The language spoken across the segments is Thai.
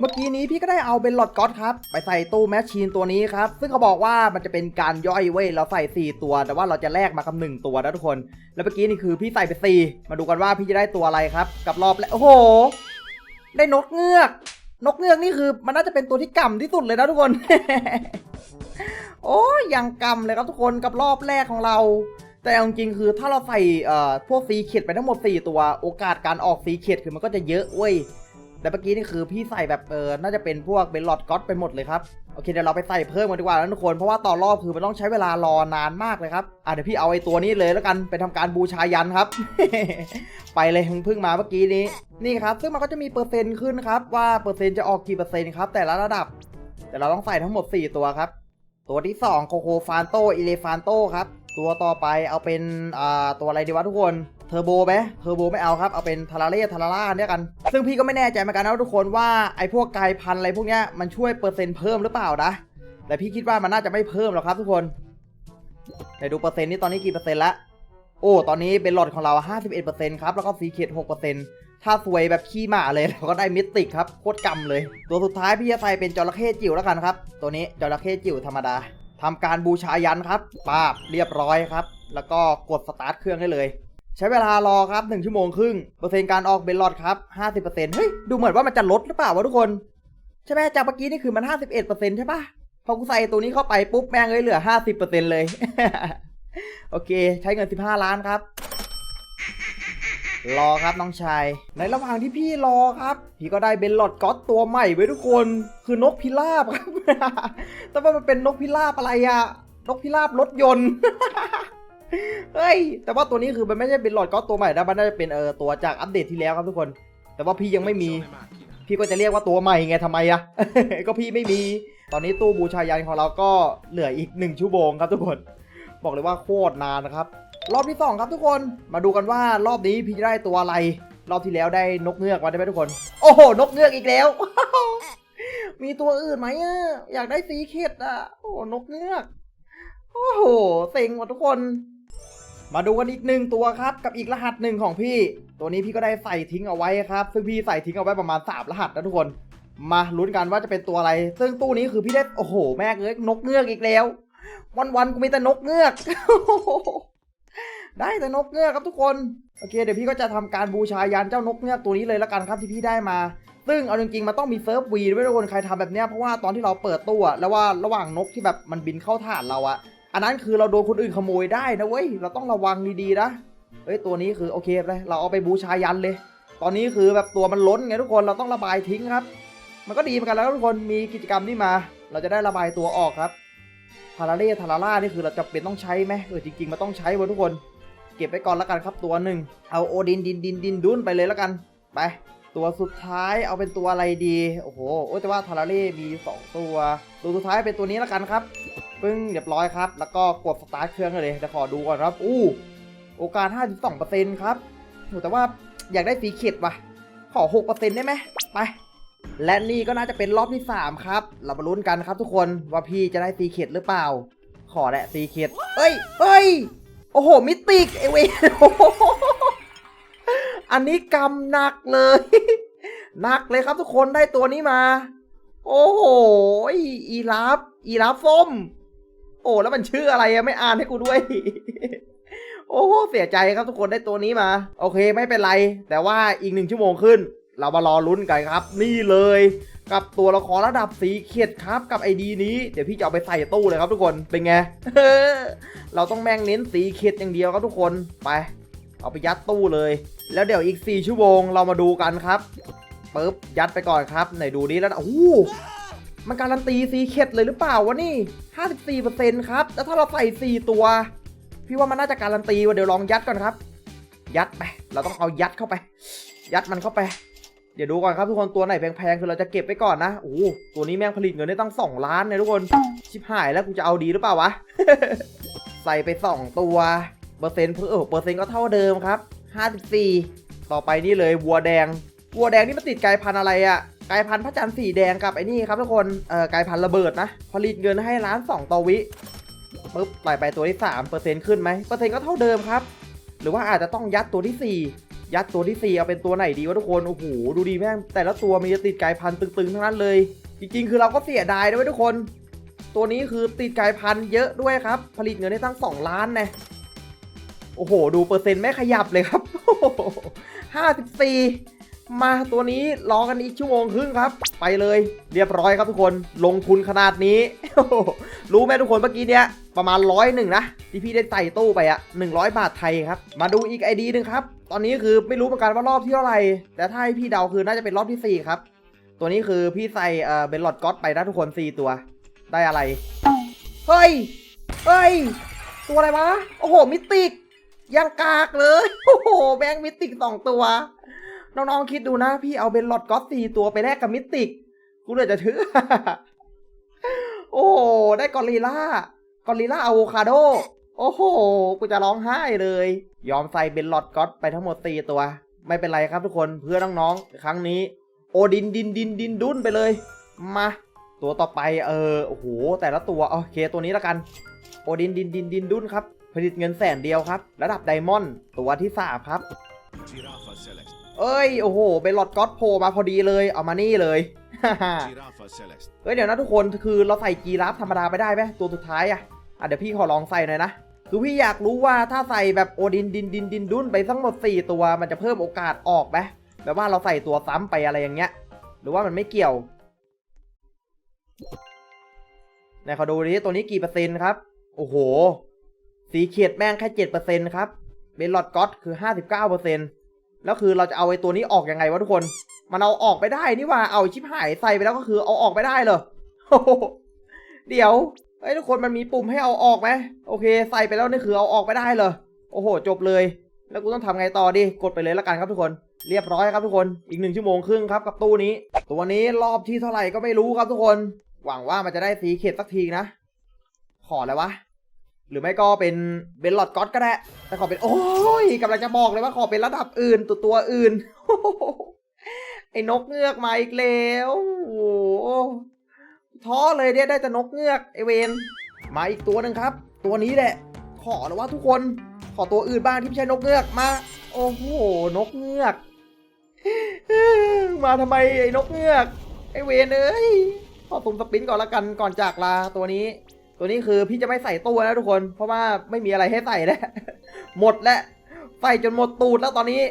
เมื่อกี้นี้พี่ก็ได้เอาเป็นหลอดก๊อตครับไปใส่ตู้แมชชีนตัวนี้ครับ ซึ่งเขาบอกว่ามันจะเป็นการย่อยเว้ยเราใส่ 4 ตัว แต่ว่าเราจะแลกมาคำหนึ่งตัวนะทุกคน แล้วเมื่อกี้นี่คือพี่ใส่ไปสี่มาดูกันว่าพี่จะได้ตัวอะไรครับ กับรอบแล้วโอ้โห ได้นกเงือก นกเงือกนี่คือมันน่าจะเป็นตัวที่ก่ำที่สุดเลยนะทุกคน โอ้ยยังกำเลยครับทุกคนกับรอบแรกของเรา แต่เอาจริงๆคือถ้าเราใส่เอ่อพวกซีเข็ดไปทั้งหมด4ตัวโอกาสการออกซีเข็ดคือมันก็จะเยอะเว้ย แต่เมื่อกี้นี่คือพี่ใส่แบบเออน่าจะเป็นพวกเบลลอดก๊อตไปหมดเลยครับโอเคเดี๋ยวเราไปใส่เพิ่มกันดีกว่านะทุกคนเพราะว่าต่อรอบคือมันต้องใช้เวลารอนานมากเลยครับอะเดี๋ยวพี่เอาไอ้ตัวนี้เลยแล้วกันไปทำการบูชายันครับ ไปเลยเพิ่งมาเมื่อกี้นี้นี่ครับ ซึ่งมันก็จะมีเปอร์เซ็นต์ขึ้นครับว่าเปอร์เซ็นต์จะออกกี่เปอร์เซ็นต์ครับแต่ละระดับ แต่เราต้องใส่ทั้งหมด 4 ตัวครับ ตัวที่ 2 โคโคฟานโตอิเลฟานโตครับตัวต่อไปเอาเป็นอ่าตัวอะไรดีวะทุกคน เทอร์โบไหมเทอร์โบไม่เอาครับ เอาเป็นทาราเล่ทาราล่าเนี่ยกัน ซึ่งพี่ก็ไม่แน่ใจเหมือนกันนะทุกคนว่าไอ้พวกกายพันธุ์อะไรพวกเนี้ยมันช่วยเปอร์เซ็นต์เพิ่มหรือเปล่านะ แต่พี่คิดว่ามันน่าจะไม่เพิ่มหรอกครับทุกคนไหนดูเปอร์เซ็นต์นี่ตอนนี้กี่เปอร์เซ็นต์ละ โอ้ ตอนนี้เป็นหลอดของเรา 51%ครับ แล้วก็ซีเคด6%ถ้าสวยแบบขี้หมาเลยเราก็ได้มิติกครับ โคตรกำเลย ตัวสุดท้ายพี่จะใส่เป็นจระเข้จิ๋วแล้วกันครับ ตัวนี้จระเข้จิ๋วธรรมดาทำการบูชายันครับปาบเรียบร้อยครับ แล้วก็กดสตาร์ทเครื่องได้เลย ใช้เวลารอครับ 1 ชั่วโมงครึ่งเปอร์เซ็นต์การออกเป็นหลอดครับ 50%เฮ้ย ดูเหมือนว่ามันจะลดหรือเปล่าวะทุกคน ใช่ไหมจากเมื่อกี้นี่คือมัน 51%ใช่ปะพอกูใส่ตัวนี้เข้าไปปุ๊บแม่งเลยเหลือ 50%เลย โอเค ใช้เงิน 15 ล้านครับ รอครับน้องชาย ในระหว่างที่พี่รอครับ พี่ก็ได้เบนลอดก๊อตตัวใหม่ไว้ทุกคน คือนกพิราบครับ แต่ว่ามันเป็นนกพิราบอะไรอะนกพิราบรถยนต์ เฮ้ย แต่ว่าตัวนี้คือมันไม่ใช่เป็นหลอดก๊อตตัวใหม่นะมันน่าจะเป็นเออตัวจากอัปเดตที่แล้วครับทุกคน แต่ว่าพี่ยังไม่มี พี่ก็จะเรียกว่าตัวใหม่ไงทำไมอะ ก็พี่ไม่มี ตอนนี้ตู้บูชายันของเราก็เหลืออีกหนึ่งชั่วโมงครับทุกคน บอกเลยว่าโคตรนานนะครับ รอบที่สองครับทุกคน มาดูกันว่ารอบนี้พี่จะได้ตัวอะไร รอบที่แล้วได้นกเงือกมาได้ไหมทุกคน โอ้โห นกเงือกอีกแล้ว มีตัวอื่นไหมอะอยากได้สีเข็ดอะโอ้โหนกเงือก โอ้โหเซ็งว่ะทุกคน มาดูกันอีกหนึ่งตัวครับ กับอีกรหัสหนึ่งของพี่ ตัวนี้พี่ก็ได้ใส่ทิ้งเอาไว้ครับ ซึ่งพี่ใส่ทิ้งเอาไว้ประมาณสามรหัสนะทุกคน มาลุ้นกันว่าจะเป็นตัวอะไร ซึ่งตู้นี้คือพี่ได้โอ้โห แม่งเอ้ยนกเงือกอีกแล้ว วันๆกูมีแต่นกเงือก ได้แต่นกเงือกครับทุกคนโอเคเดี๋ยวพี่ก็จะทำการบูชายันเจ้านกเงือกตัวนี้เลยละกันครับที่พี่ได้มาซึ่งเอาจริงๆมันต้องมีเซิร์ฟวีด้วยทุกคนใครทำแบบเนี้ยเพราะว่าตอนที่เราเปิดตู้อะแล้วว่าระหว่างนกที่แบบมันบินเข้าฐานเราอะ อันนั้นคือเราโดนคนอื่นขโมยได้นะเว้ย เราต้องระวังดีๆนะ เฮ้ยตัวนี้คือโอเคเลยเราเอาไปบูชายันเลย ตอนนี้คือแบบตัวมันล้นไงทุกคน เราต้องระบายทิ้งครับ มันก็ดีเหมือนกันแล้วทุกคน มีกิจกรรมนี้มา เราจะได้ระบายตัวออกครับ ทาราเล่ทาราล่านี่คือเราจะเป็นต้องใช้ไหมเออจริงๆมันต้องใช้เว้ยทุกคน เก็บไว้ก่อนแล้วกันครับตัวหนึ่ง เอาโอดินดินดินดินดุนไปเลยแล้วกัน ไป ตัวสุดท้ายเอาเป็นตัวอะไรดี โอ้โห โอ้แต่ว่าทาราเล่มีสองตัว ตัวสุดท้ายเป็นตัวนี้แล้วกันครับ ปึ้งเรียบร้อยครับ แล้วก็กดสตาร์ทเครื่องเลยเดี๋ยวขอดูก่อนครับ อู้ โอกาส 52%ครับแต่ว่าอยากได้สีเข็ดว่ะ ขอ 6%ได้ไหมไป และนี่ก็น่าจะเป็นรอบที่ 3 ครับ เรามาลุ้นกันครับทุกคนว่าพี่จะได้ซีเข็ดหรือเปล่า ขอแหละซีเข็ดเอ้ยเอ้ย โอ้โห มิติกไอเวยโอ้โหอันนี้กำหนักเลยหนักเลยครับทุกคนได้ตัวนี้มา โอ้โห อีราฟอีราฟส้ม โอ้แล้วมันชื่ออะไรอะไม่อ่านให้กูด้วย โอ้เสียใจครับทุกคนได้ตัวนี้มา โอเคไม่เป็นไร แต่ว่าอีกหนึ่งชั่วโมงขึ้น เรามารอลุ้นกันครับ นี่เลย กับตัวละครระดับสีเขียดครับกับไอดีนี้เดี๋ยวพี่จะเอาไปใส่ตู้เลยครับทุกคนเป็นไงเราต้องแม่งเน้นสีเขียดอย่างเดียวครับทุกคนไป เอาไปยัดตู้เลย แล้วเดี๋ยวอีก 4 ชั่วโมงเรามาดูกันครับปึ๊บยัดไปก่อนครับไหนดูนี้แล้วโอ้ มันการันตีสีเข็ดเลยหรือเปล่าวะนี่ 54%ครับ แล้วถ้าเราใส่ 4 ตัว พี่ว่ามันน่าจะการันตีว่าเดี๋ยวลองยัดก่อนครับ ยัดไป เราต้องเอายัดเข้าไป ยัดมันเข้าไป เดี๋ยวดูก่อนครับทุกคนตัวไหนแพงๆคือเราจะเก็บไว้ก่อนนะ โอ้ตัวนี้แม่งผลิตเงินได้ตั้ง 2 ล้านเลยทุกคน ชิบหายแล้วกูจะเอาดีหรือเปล่าวะ ใส่ไป 2 ตัว เปอร์เซ็นต์เพิ่มเออเปอร์เซ็นต์ก็เท่าเดิมครับ 54 ต่อไปนี่เลยวัวแดง วัวแดงนี่มันติดกลายพันธุ์อะไรอะ กายพันธุ์พระจันทร์สีแดงกับไอ้นี่ครับทุกคนเอ่อกายพันธุ์ระเบิดนะ ผลิตเงินให้ล้านสองต่อวิปุ๊บปล่อยไปตัวที่3เปอร์เซ็นต์ขึ้นไหมเปอร์เซ็นต์ก็เท่าเดิมครับ หรือว่าอาจจะต้องยัดตัวที่ยัดตัวที่ 4 เอาเป็นตัวไหนดีวะทุกคน โอ้โห ดูดีแม่ง แต่ละตัวมีจะติดกายพันธุ์ตึงๆทั้งนั้นเลย จริงๆ คือเราก็เสียดายนะเว้ยทุกคน ตัวนี้คือติดกายพันธุ์เยอะด้วยครับ ผลิตเงินได้ตั้ง 2 ล้านนะโอ้โห ดูเปอร์เซ็นต์ไม่ขยับเลยครับห้าสิบสี่ มาตัวนี้รอกันอีกชั่วโมงครึ่งครับ ไปเลยเรียบร้อยครับทุกคนลงทุนขนาดนี้ รู้ไหมทุกคนเมื่อกี้เนี้ยประมาณร้อยหนึ่งนะที่พี่ได้ใส่ตู้ไปอะ100บาทไทยครับ มาดูอีกไอดีหนึ่งครับ ตอนนี้คือไม่รู้เหมือนกันว่ารอบที่เท่าไหร่แต่ถ้าให้พี่เดาคือน่าจะเป็นรอบที่4ครับ ตัวนี้คือพี่ใส่เอ่อเบนลอดก็อตไปนะทุกคน4ตัว ได้อะไรเฮ้ยเฮ้ยตัวอะไรวะโอ้โหมิติกยังกากเลยโอ้โหแบงค์มิติกสองตัว น้องๆคิดดูนะ พี่เอาเบนลอดก็อตสี่ตัวไปแลกกับมิติก กูเลยจะถือ โอ้ได้กอริล่ากอริล่าอะโวคาโด โอ้โห กูจะร้องไห้เลย ยอมใส่เบนลอดก็อตไปทั้งหมดสี่ตัว ไม่เป็นไรครับทุกคนเพื่อน้องๆครั้งนี้ โอดินดินดินดินดุนไปเลย มา ตัวต่อไปเออโอ้โหแต่ละตัวโอเคตัวนี้แล้วกัน โอดินดินดินดินดุนครับผลิตเงินแสนเดียวครับ ระดับไดมอนด์ตัวที่สามครับ เอ้ยโอ้โหเบนลอดก็อตโผล่มาพอดีเลยเอามานี่เลย Giraffa Celeste. เฮ้ยเดี๋ยวนะทุกคนคือเราใส่จีราฟธรรมดาไปได้ไหมตัวสุดท้ายอะอะเดี๋ยวพี่ขอลองใส่หน่อยนะคือพี่อยากรู้ว่าถ้าใส่แบบโอดินดินดินดินดุนไปทั้งหมด 4 ตัวมันจะเพิ่มโอกาสออกไหมแบบว่าเราใส่ตัวซ้ำไปอะไรอย่างเงี้ย หรือว่ามันไม่เกี่ยวไหนขอดูดิตัวนี้กี่เปอร์เซ็นต์ครับ โอ้โห สีเขียดแม่งแค่เจ็ดเปอร์เซ็นต์ครับเบนลอดก็อตคือห้าสิบเก้าเปอร์เซ็นต์ แล้วคือเราจะเอาไอ้ตัวนี้ออกยังไงวะทุกคน มันเอาออกไปได้นี่ว่าเอาชิบหายใส่ไปแล้วก็คือเอาออกไปได้เหรอเดี๋ยวไอ้ทุกคนมันมีปุ่มให้เอาออกไหมโอเค ใส่ไปแล้วนี่คือเอาออกไปได้เหรอโอ้โห จบเลย แล้วกูต้องทำไงต่อดิกดไปเลยละกันครับทุกคน เรียบร้อยครับทุกคนอีกหนึ่งชั่วโมงครึ่งครับกับตู้นี้ ตัวนี้รอบที่เท่าไหร่ก็ไม่รู้ครับทุกคน หวังว่ามันจะได้สีเขตสักทีนะ ขออะไรวะ หรือไม่ก็เป็นเบนลอดก็อตก็ได้ แต่ขอเป็น โอ้ยกำลังจะบอกเลยว่าขอเป็นระดับอื่นตัวตัวอื่น ไอ้นกเงือกมาอีกแล้วโอ้ท้อเลยเนี่ยได้แต่นกเงือกไอเวนมาอีกตัวหนึ่งครับ ตัวนี้แหละ ขอแล้วว่าทุกคนขอตัวอื่นบ้างที่ไม่ใช่นกเงือกมา โอ้โหนกเงือก มาทำไมไอ้นกเงือกไอเวนเอ้ยขอตุ่มสปินก่อนละกันก่อนจากลาตัวนี้ ตัวนี้คือพี่จะไม่ใส่ตู้แล้วทุกคน เพราะว่าไม่มีอะไรให้ใส่แล้ว หมดแล้วใส่จนหมดตูดแล้วตอนนี้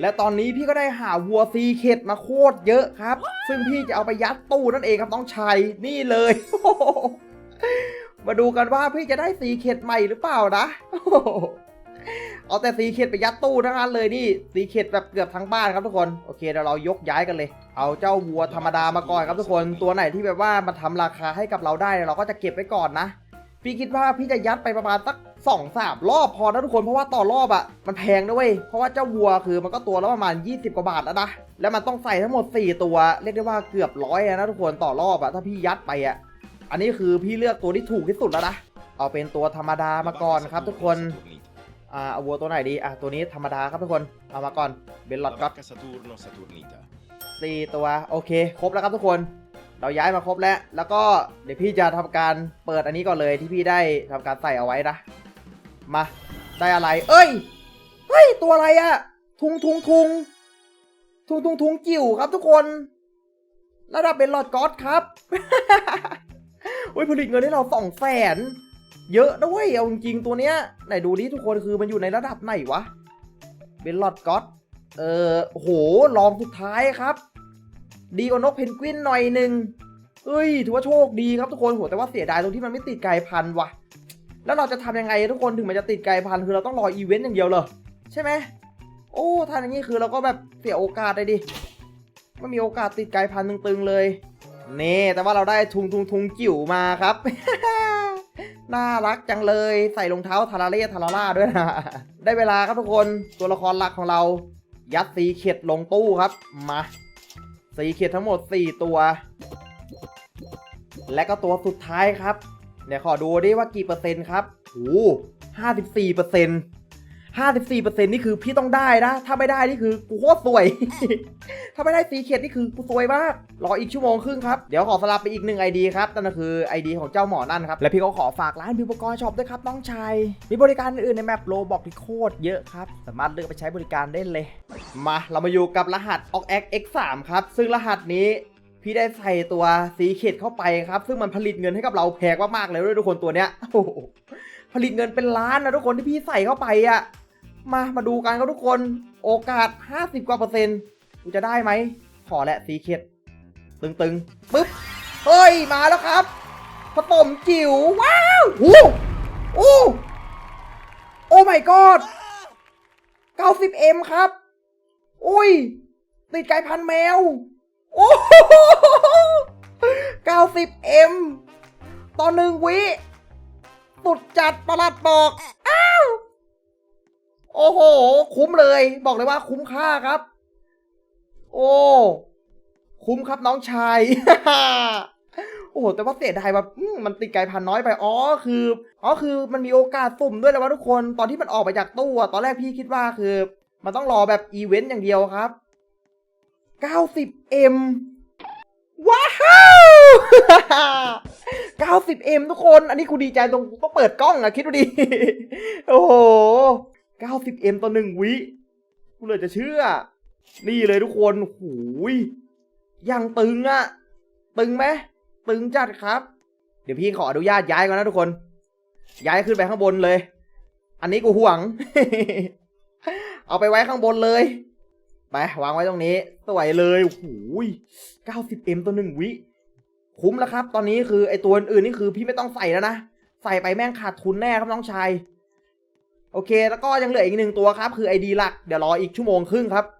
และตอนนี้พี่ก็ได้หาวัวซีเข็ดมาโคตรเยอะครับ ซึ่งพี่จะเอาไปยัดตู้นั่นเองครับน้องชายนี่เลย มาดูกันว่าพี่จะได้ซีเข็ดใหม่หรือเปล่านะ เอาแต่ซีเคดไปยัดตู้ทั้งนั้นเลยนี่ซีเคดแบบเกือบทั้งบ้านครับทุกคนโอเคเดี๋ยวเรายกย้ายกันเลย เอาเจ้าวัวธรรมดามาก่อนครับทุกคนตัวไหนที่แบบว่ามาทำราคาให้กับเราได้เราก็จะเก็บไว้ก่อนนะ พี่คิดว่าพี่จะยัดไปประมาณสักสองสามรอบพอนะทุกคนเพราะว่าต่อรอบอะ่ะมันแพงด้วยเพราะว่าเจ้าวัวคือมันก็ตัวละประมาณ 20 กว่าบาทแล้วนะแล้วมันต้องใส่ทั้งหมด 4 ตัวเรียกได้ว่าเกือบร้อยนะทุกคนต่อรอบอะ่ะถ้าพี่ยัดไปอะ่ะอันนี้คือพี่เลือกตัวที่ถูกที่สุดแล้วนะเอาเป็นตัวธรรมดามาก่อนครับ ทุกคน อ่าเอาวัวตัวไหนดีอะตัวนี้ธรรมดาครับทุกคนเอามาก่อนเบนลอ La ดก็ vacca Saturno Saturnita. สี่ตัวโอเค ครบแล้วครับทุกคน เราย้ายมาครบแล้ว แล้วก็เดี๋ยวพี่จะทำการเปิดอันนี้ก่อนเลยที่พี่ได้ทำการใส่เอาไว้นะมาได้อะไร เอ้ยเฮ้ยตัวอะไรอะทุงทุงทุงทุงทุงทุงจิ๋วครับทุกคน ระดับเป็นหลอดก๊อตครับ อุ้ยผลิตเงินให้เราสองแสน เยอะด้วยเอาจริงตัวเนี้ยไหนดูดิทุกคนคือมันอยู่ในระดับไหนวะเป็นหลอดก๊อตเออโหลองสุดท้ายครับ ดีกว่านกเพนกวินหน่อยหนึ่งเฮ้ย ถือว่าโชคดีครับทุกคนโหแต่ว่าเสียดายตรงที่มันไม่ติดไกลพันว่ะแล้วเราจะทำยังไงทุกคนถึงมันจะติดไกลพันคือเราต้องรออีเวนต์อย่างเดียวเลยใช่ไหมโอ้ถ้านอย่างนี้คือเราก็แบบเสียโอกาสเลยดิไม่มีโอกาสติดไกลพันตึงๆเลยนี่แต่ว่าเราได้ทุงทุงทุงจิ๋วมาครับ น่ารักจังเลยใส่รองเท้าทาราเล่ทาราล่าด้วยนะ ได้เวลาครับทุกคนตัวละครหลักของเรา ยัดสีเข็ดลงตู้ครับ มาสีเข็ดทั้งหมด 4 ตัว และก็ตัวสุดท้ายครับ เดี๋ยวขอดูดิว่ากี่เปอร์เซ็นต์ครับโอ้ห้าสิบสี่เปอร์เซ็นต์ ห้าสิบสี่เปอร์เซ็นต์นี่คือพี่ต้องได้นะ ถ้าไม่ได้นี่คือกูโคตรสวย ถ้าไม่ได้ซีเคดนี่คือกูซวยมาก รออีกชั่วโมงครึ่งครับ เดี๋ยวขอสลับไปอีกหนึ่งไอดีครับ นั่นก็คือไอดีของเจ้าหมอนั่นครับ และพี่ก็ขอฝากร้านบิวปกรณ์ช็อปด้วยครับน้องชาย มีบริการอื่นในแมปโลบอกที่โคตรเยอะครับ สามารถเลือกไปใช้บริการได้เลย มาเรามาอยู่กับรหัส o x X3 ครับ ซึ่งรหัสนี้พี่ได้ใส่ตัวซีเคดเข้าไปครับ ซึ่งมันผลิตเงินให้กับเราแพงมากๆเลยด้วยทุกคนตัวเนี้ยโอ้โหผลิตเงินเป็นล้านนะทุกคนที่พี่ใส่เข้าไปอะ มามาดูกันครับทุกคนโอกาส 50 กว่าเปอร์เซ็นต์กูจะได้ไหม ขอแหละซีเคดตึงๆปึ๊บ เฮ้ย มาแล้วครับผสมจิ๋วว้าวโอู้อู้โอ้ my god 90m ครับ อุ้ย ติดไก่พันแมว โอ้โห 90m ต่อหนึ่งวิ สุดจัดประหลัดบอก อ้าว โอ้โห คุ้มเลย บอกเลยว่าคุ้มค่าครับ โอ้คุ้มครับน้องชาย โอ้โห แต่ว่าเสียดายว่ามมันติดไกลพันน้อยไป อ๋อ คือ อ๋อ คือมันมีโอกาสสุ่มด้วยแล้วว่าทุกคน ตอนที่มันออกไปจากตู้อะตอนแรกพี่คิดว่าคือ มันต้องรอแบบอีเวนต์อย่างเดียวครับ 90m ว้าว 90m ทุกคน อันนี้กูดีใจตรงต้องเปิดกล้องอะคิดดูดิ โอ้โห 90m ต่อหนึ่งวิกูเลยจะเชื่อ นี่เลยทุกคนหูยยังตึงอะตึงไหมตึงจัดครับ เดี๋ยวพี่ขออนุญาตย้ายก่อนนะทุกคน ย้ายขึ้นไปข้างบนเลย อันนี้กูห่วง เอาไปไว้ข้างบนเลย ไปวางไว้ตรงนี้สวยเลยหูย 90m ตัวหนึ่งวิคุ้มแล้วครับ ตอนนี้คือไอตัวอื่นๆนี่คือพี่ไม่ต้องใส่แล้วนะ ใส่ไปแม่งขาดทุนแน่ครับน้องชาย โอเค แล้วก็ยังเหลืออีกหนึ่งตัวครับ คือไอดีหลัก เดี๋ยวรออีกชั่วโมงครึ่งครับ